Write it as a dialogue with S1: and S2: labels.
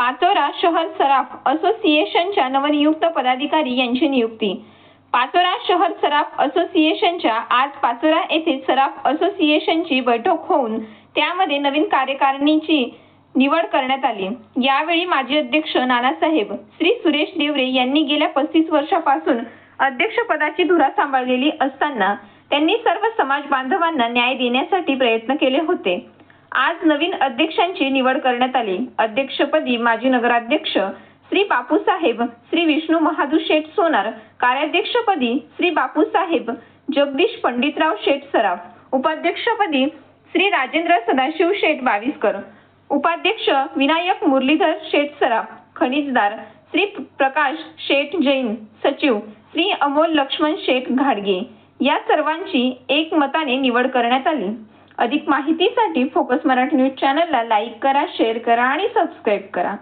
S1: पाचोरा शहर सराफ असोसिएशनच्या नवनियुक्त पदाधिकारी यांची नियुक्ती. पाचोरा शहर सराफ असोसिएशनच्या आज पाचोरा येथे सराफ असोसिएशनची बैठक होऊन त्यामध्ये नवीन कार्यकारिणीची निवड करण्यात आली. यावेळी माजी अध्यक्ष नानासाहेब श्री सुरेश देवरे यांनी गेल्या पस्तीस वर्षापासून अध्यक्षपदाची धुरा सांभाळलेली असताना त्यांनी सर्व समाज बांधवांना न्याय देण्यासाठी प्रयत्न केले होते. आज नवीन अध्यक्षांची निवड करण्यात आली. अध्यक्षपदी माजी नगराध्यक्ष श्री बापूसाहेब श्री विष्णू महादू शेठ सोनार कार्याध्यक्षपदी श्री बापूसाहेब जगदीश पंडितराव शेठ सराफ उपाध्यक्षपदी श्री राजेंद्र सदाशिव शेठ बावीसकर उपाध्यक्ष विनायक मुरलीधर शेठ सराफ खनिजदार श्री प्रकाश शेठ जैन सचिव श्री अमोल लक्ष्मण शेठ घाडगे या सर्वांची एकमताने निवड करण्यात आली. अधिक माहितीसाठी फोकस मराठी न्यूज चॅनलला लाईक करा शेअर करा आणि सबस्क्राईब करा.